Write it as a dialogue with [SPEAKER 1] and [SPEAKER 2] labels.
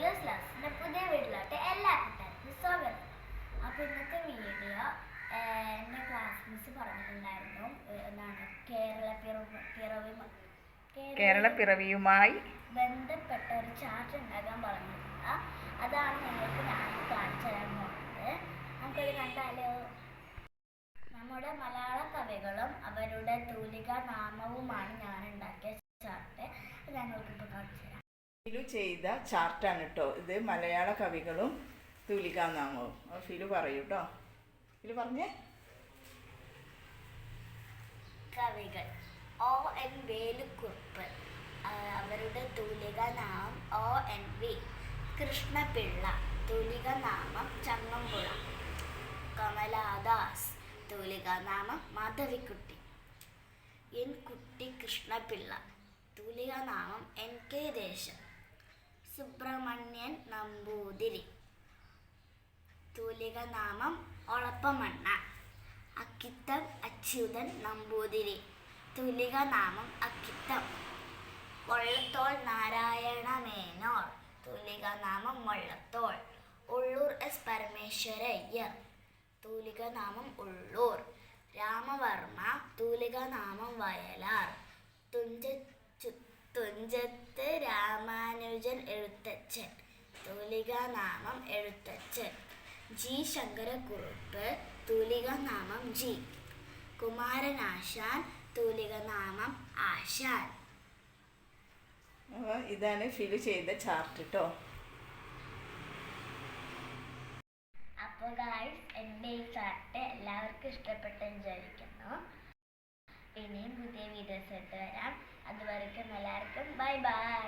[SPEAKER 1] Dears ലാസിന്റെ പുതിയ വീട്ടിലോട്ട് എല്ലാവർക്കും കൂട്ടുകാർക്കും സ്വാഗതം. അപ്പോൾ ഇന്നത്തെ വീഡിയോ എന്റെ ക്ലാസ് മിസ് പറഞ്ഞിട്ടുണ്ടായിരുന്നു എന്താണ് കേരള പിറവി കേരള
[SPEAKER 2] പിറവിയുമായി
[SPEAKER 1] ബന്ധപ്പെട്ട ഒരു ചാർട്ട് ഉണ്ടാക്കാൻ പറഞ്ഞിട്ടുണ്ട്. അതാണ് നിങ്ങൾക്ക് ഞാൻ കാണിച്ചു തരാൻ പോകുന്നത്. നമുക്കത് കണ്ടാലോ? നമ്മുടെ മലയാള കവികളും അവരുടെ തൂലിക നാമവുമാണ് ഞാൻ ഉണ്ടാക്കിയ ചാർട്ട് ഞാൻ നോക്കിപ്പോൾ കാണിച്ചു തരാം.
[SPEAKER 2] ഫിലു ചെയ്ത ചാർട്ടാണ് കേട്ടോ ഇത് മലയാള കവികളും തൂലികാനാമവും അപ്പോൾ ഫിലു പറയൂ കേട്ടോ ഫിലു പറഞ്ഞേ.
[SPEAKER 1] കവികൾ. O N Velukkurup. അവരുടെ തൂലിക നാമം ഒ എൻ വി. കൃഷ്ണപിള്ള തൂലിക നാമം ചങ്ങമ്പുഴ. കമലാദാസ് തൂലിക നാമം മാധവിക്കുട്ടി. എൻ കുട്ടി കൃഷ്ണപിള്ള തൂലിക നാമം എൻ കെ ദേശം. സുബ്രഹ്മണ്യൻ നമ്പൂതിരി. തൂലിക നാമം ഒളപ്പമണ്ണ. അക്കിത്തം അച്യുതൻ നമ്പൂതിരി. തുലിക നാമം അക്കിത്തം. വള്ളത്തോൾ നാരായണ മേനോർ തുലിക നാമം വള്ളത്തോൾ. ഉള്ളൂർ എസ് പരമേശ്വരയ്യർ. തൂലിക നാമം ഉള്ളൂർ. രാമവർമ്മ. തൂലിക നാമം വയലാർ. തുഞ്ച തുഞ്ചത്ത് തുഞ്ചത്ത് രാമാനുജൻ എഴുത്തച്ഛൻ. തൂലിക നാമം എഴുത്തച്ഛൻ. ജി. ശങ്കരക്കുറുപ്പ് തൂലിക നാമം ജി. കുമാരനാശാൻ തൂലിക നാമം ആശാൻ.
[SPEAKER 2] അപ്പോൾ ഇതാണ് ഫിൽ ചെയ്ത ചാർട്ട് കേട്ടോ
[SPEAKER 1] അപ്പോൾ ഗായ്സ് എന്റെ ഈ ചാർട്ട് എല്ലാവർക്കും ഇഷ്ടപ്പെട്ടെന്ന് വിചാരിക്കുന്നു. പിന്നെയും പുതിയ വീഡിയോസ് ഇട്ട് വരാം. അതുവരെക്കും എല്ലാവർക്കും ബൈ ബൈ